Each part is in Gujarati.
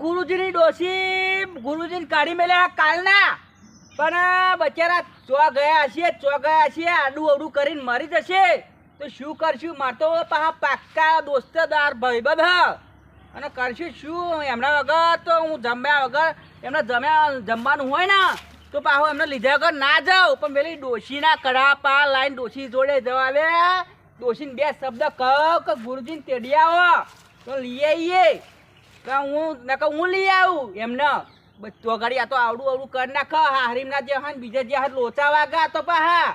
ગુરુજીની ડોસી ગુરુજીને કાઢી મેલ્યા કાલના. પણ બચારા ચો ગયા હશે ચો ગયા હશે, આડું અવડું કરીને મરી જશે. તો શું કરશું? માર તો પાહા પાક્કા દોસ્તદાર ભાઈબંધ અને કરશું શું? એમના વગર તો હું જમ્યા વગર, એમને જમ્યા જમવાનું હોય ને, તો પાહો એમને લીધા વગર ના જાઉં. પણ પેલી ડોશીના કડા પા લાઈન ડોશી જોડે જવા દે ડોશીને બે શબ્દ કહો કે, ગુરુજીને તેડી આવો. તો લઈ આવીએ. હું નકર હું લઈ આવું. એમને આ તો આવડું આવડું કરી નાખ. હારીમના જે હા બીજા જે હાથ લોચા વાગા તો પાહા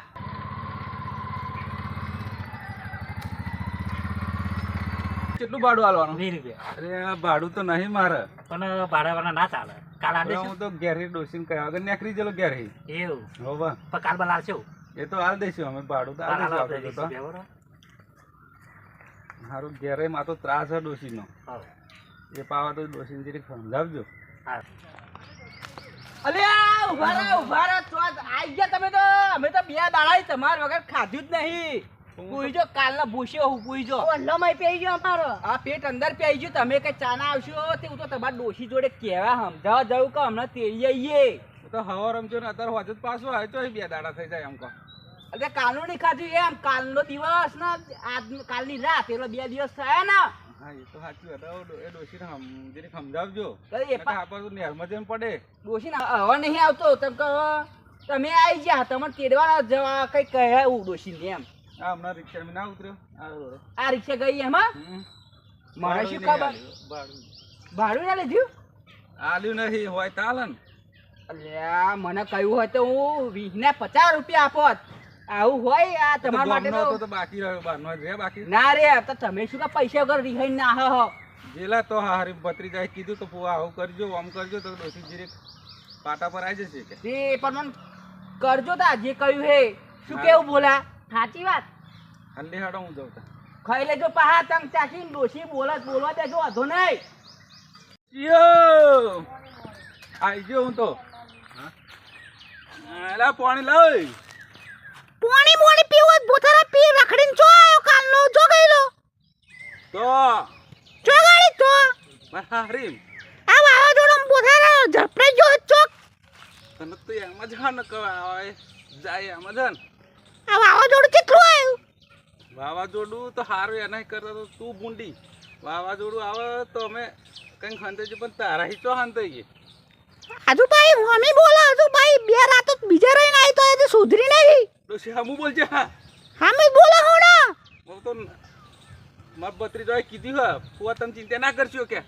કેટલું ભાડું આલવાનું? વીસ રૂપિયા. અરે ભાડું તો નહીં મારે. પણ ભાડાવાળા ના ચાલે. કાલ હવે હું તો ઘેરી ડોસીને કહ્યા વગર નીકળી ગયેલો ઘેર. એવું. હોવા પણ કાલ એ તો હાલ દઈશું અમે ભાડું તો કાલ દઈશું આપણે આપણે તો સારું ઘેરે માં તો ત્રાસ છે ડોસીનો. હા. એ પાવા તો ડોસીને જરીક સમજાવજો. હા. અલ્યા ઊભા રહો ઊભા રહો. તો આઈ ગયા તમે તો. અમે તો બે દાડા તમાર વગર ખાધું જ નહીં. પૂછજો કાલના ભૂસ્યો હું પૂછજો લમાઈ પી ગયો અમારો. આ પેટ અંદર પી ગયું. તમે કઈ ચાના આવશો? તે હું તો તમારા ડોશી જોડે કેવા સમજાવવા જવું કે હમણાં તેડી આવીએ તો હવા રમજો ને અત્યારે હોજ જ પાછો આવે તો બે દાડા થઈ જાય એમ કહો. એટલે કાલનું નહીં ખાધું એમ કાલનો દિવસ ને આજ કાલની રાત એટલે બે દિવસ થયા ને. હા એ તો સાચી વાત એ ડોસીને હમ- સમજાવજો. તો એ નકર પા- આપણે તો નેરમાં જેમ પડે. ડોશી હવે નહીં આવતો તમે કહો તમે આવી ગયા તમને તેડવા જવા કઈ કહે એવું એમ. આ હમણાં રિક્ષા ના ઉતર્યો. આ રિક્ષા ગઈ એમાં. મને શું ભાડું ખબર? ભાડું. ના લીધું? આલ્યું નહીં હોય તાલે અલ્યા મને કહ્યું હોય તો હું વીસ ને પચાસ રૂપિયા આપોત. આવું હોય આ તમારા માટે તો તો બાકી રહ્યો બારનો જ રે બાકી? ના રે તો તમે શું કા પૈસા વગર રિહાઈ ના હો? જેલા તો હારી ભત્રીજાએ કીધું તો ફુવા આવું કરજો આમ કરજો તો ડોસી જીરે પાટા પર આવી જશે કે. તે પણ મને કરજો તા જે કહ્યું હે. શું કેવું બોલા? સાચી વાત. હલ્લે હાડો હું જઉં તા. ખાઈ લેજો પહા તંગ ચાખી ડોશી બોલા બોલવા દેજો વાંધો નહીં. યો! આઈ ગયો હું તો. એલા પાણી લઈ પોણી મોણી પીવો ભૂતરા પી રખડીને ચો આયો કાલનો જો ગયેલો. તો? ચો ગાડી તો મારા હારી આ વાવાઝોડો ભૂતરા ઝપડે જો ચોક તને તો એમ જ હા ન કહેવાય જાય એમ જ આ વાવા વાવાઝોડું કેટલું આવ્યું વાવાઝોડું તો સારું એના કરતા તો તું બુંડી વાવાઝોડું આવે તો અમે કંઈક હંતાઈ જઈએ પણ તારા હિચો હંતાઈ ગઈ આજુ ભાઈ મમ્મી બોલો આજુ ભાઈ બે રાતો બીજા રહીને આવી તો એ સુધરી નહીં. ડોસી હમું બોલજે? હા હામી બોલો હોણા. હું તો મારા ભત્રીજાએ કીધું હા ફુવા તમે ચિંતા ના કરશો કે.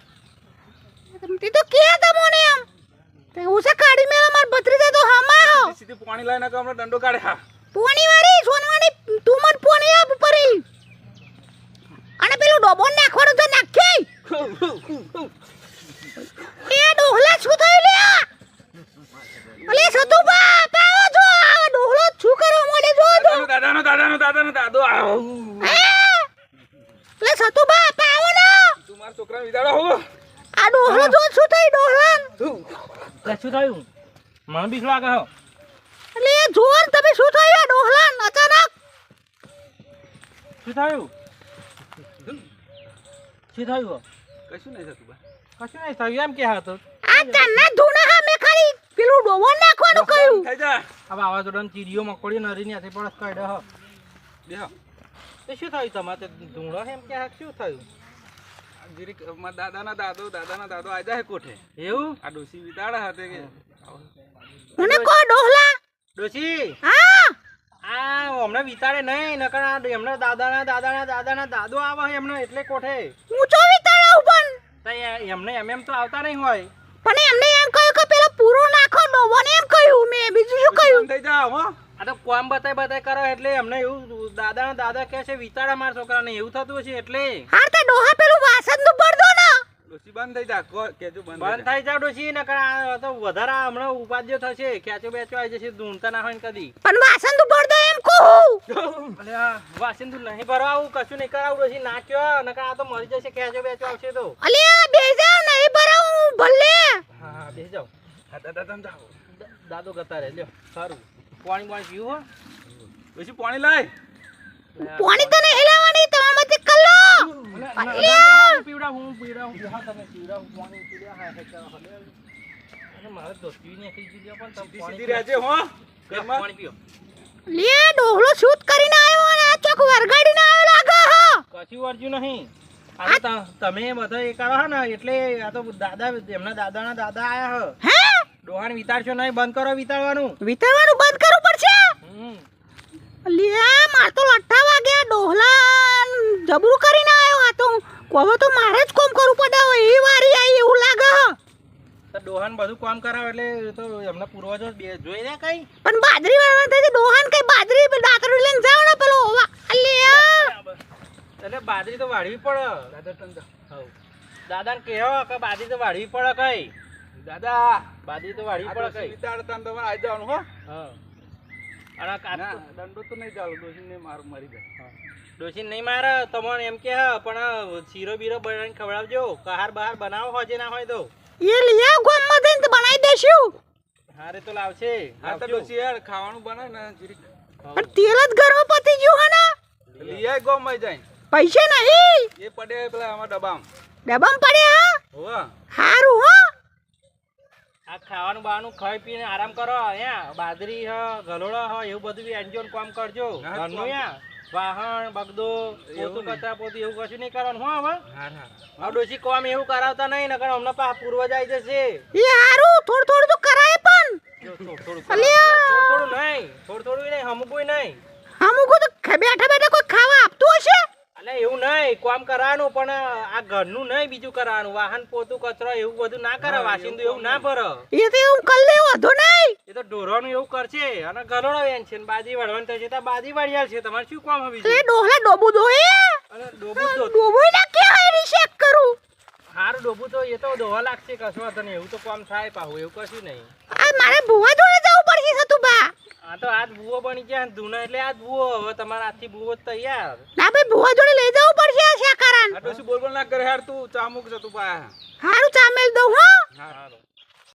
તે તો કે તમોને એમ. તે ઉસે કાઢી મેલા માર ભત્રીજા તો હમા હો. સીધી પાણી લાવીને કે હમણાં દંડો કાઢે હા. પોણી વાળી સોનવાણી તું મત પોણી આપ પરી. અને પેલું ડોબોન નાખવાનું તો નાખે. એ ડોહલા શું થયું લે અલે સતુ દાદાનો દાદાનો દાદાનો દાદો આવ. લે સતુ બા પાવો ના તું મારા છોકરાને વિદાડો હો આ ડોહળો જો શું થઈ એટલે શું? થયું? મને બીક લાગે હો. અલે જોર તમે શું થયું આ ડોહલા અચાનક. શું થયું? શું થયું? હો? કશું નહીં થતું બા. કશું નહીં થયું. એમ કે હતો આ તને ધૂના હા મેં ખાલી પેલું ડોબોન નાખવાનું કહ્યું થઈ જા આ વાવાઝોડાની ચીડીઓ મકોડી નરી ને પડસ કાઢ્યો હ. બેહો તે શું થયું તમારે? ધૂણો એમ કે હા, શું થયું? જીરીક મારા દાદાના દાદો દાદાના દાદો આ જાય કોઠે. એવું? આ ડોસી વિદાડા હતા કે મને કો ડોહલા. ડોસી હા. આ હમણાં વિતાડે નહીં નકર આ એમના દાદાના દાદાના દાદાના દાદો આવે એમને એટલે કોઠે. ઊંચો વિતાળાવ પણ. તો એમને એમ એમ તો આવતા નહીં હોય. પણ એમને એમ કહ્યું કે પેલો પૂરો ડોબોને એમ કહ્યું મેં બીજું શું કહ્યું? થઈ જાવ હો. આ તો કોમ બતાય બતાય કરો એટલે એમને એવું દાદાના દાદા કહે છે વિતાડા માર છોકરાને. એવું થતું હશે એટલે? હાર તે ડોહા પેલું વાસણનું પડદો ને. ડોસી બંધ થઈ જા કેજો બંધ બંધ થઈ જા ડોસી ને નકર આ તો વધારે હમણાં ઉપાધ્યો થશે. કેચો બેચો આવી જશે ધૂણતા ના હોય કદી. પણ વાસણનું પડદો એમ કહું. અલે આ વાસિંદુ નહીં ભરવા આવું કશું નહીં કરાવું ડોશી નાખ્યો નકર આ તો મરી જશે કેચો બેચો આવશે તો. અલે જાવ નહીં ભરાવું ભલે. હા હા બેસી દાદા તમે જાઓ. દાદો કરતા રે લ્યો. સારું. પાણી પાણી પીવું હો. પછી પાણી લાય. પાણી તને હેલાવાની તમારામાંથી કલ્લો હું પીવડાવું, હું હા તમે તમે, પીવડાવું. પાણી પીવડાવો. હા, હા, હલે. મારે દોસ્તી ને થઈ ગઈ પણ તમે સીધી પાણી રહેજે હો. ઘરમાં. પાણી પીઓ. લે ડોહલો શૂટ કરીને આવ્યો અને આ ચોક વરગાડીને આવ્યો લાગે હો. કશું વર્જ્યું નહીં. આ તમે બધા એ કરો ને એટલે આ તો દાદા એમના દાદાના દાદા આયા હ? હે વિતારશો વિતાડશો નહીં બંધ કરો વિતાડવાનું. વિતરવાનું બંધ કરવું પડશે? હમ. લે માર તો લઠ્ઠા વાગ્યા ડોહલા જબરું કરીને આવ્યો આ તો. કોવો તો મારે જ કોમ કરવું પડે હવે એ વારી આવી એવું લાગે તો ડોહાને બધું કામ કરાવે એટલે તો એમના પૂર્વજો બે જોઈ રહ્યા કઈ. પણ બાજરી વાળવા થાય ડોહાન કઈ બાજરી દાતરું લઈને જાવ ને પેલો અલ્યા એટલે બાજરી તો વાળવી પડે. દાદા દાદાને કહેવા કે બાજરી તો વાળવી પડે કઈ. દાદા બાદી તો વાળવી આ પડે કઈ. વિચારતા તમારે આવી જવાનું હો. અરે તો- દંડો તો નહીં ચાલુ ડોશીને માર મરી જાય ડોશી નહીં મારે તમને એમ કે પણ શીરો બીરો બનાવીને ખવડાવજો. કહાર બહાર બનાવો હોય જે ના હોય તો. એ લિયા ગોમમાં જઈને તો બનાવી દેશું. હારે તો લાવશે. હા તો લાવજો. યાર ખાવાનું બનાય ને જીરી પણ તેલ જ ઘરમાં પતી ગયું હે ને? લઈ આય ગોમાં જાય પૈસે નહીં. એ પડે પેલા આમાં ડબામ ડબામ પડે હા? હોવા. હારું હો. આ ખાવાનું બાવાનું ખાઈ પીને આરામ કરો અહીંયા બાજરી હ ગલોડો હ એવું બધું બી એન્જોય કામ કરજો. ઘરનું યા વાહણ બગદો પોતું એવું કચરા પોતું એવું કશું નહીં કરવાનું હો હવે. હા ડોશી કોમ એવું કરાવતા નહીં નકર હમણાં પા પૂર્વજ આવી જશે. એ હારું થોડું થોડું તો કરાય પણ. થોડું થોડું અલ્યા! થોડું થોડું નહીં થોડું થોડું નહીં હમકું નહીં. અમુક તો બેઠા બેઠા કોઈ ખાવા આપતું હશે? અલે એવું નહીં કામ કરવાનું પણ આ ઘરનું નહીં બીજું કરવાનું વાહન પોતું કચરો એવું બધું ના કરે વાસિંદુ એવું ના ભરે. એ તો એવું કરી લે વધુ નહીં. એ તો ઢોરવાનું એવું કરશે અને ગરોડો વેન છે ને બાજી વળવાનું થશે તો બાજી વળિયાલ છે તમારે શું કામ હવે એટલે ડોહલા ડોબું દોહે અને ડોબુ તો ડોબું ના કે હારી શેક કરું? હારું ડોબું તો એ તો ડોહા લાગશે કશું વાંધો નહીં એવું તો કામ થાય પાહું એવું કશું નહીં. આ મારે ભુવા જોડે જવું પડશે સતુ બા આ તો આજ ભૂવો બની ગયા ધૂના એટલે આ ભૂવો હવે તમારા હાથથી ભૂવો તૈયાર. ના ભાઈ ભૂવો જોડે લઈ જવું પડશે આ શેકારાન આ શું બોલ બોલ ના કરે હાર તું ચામુક જતું પા પાયા હારું ચામેલ દઉં હો. હારું.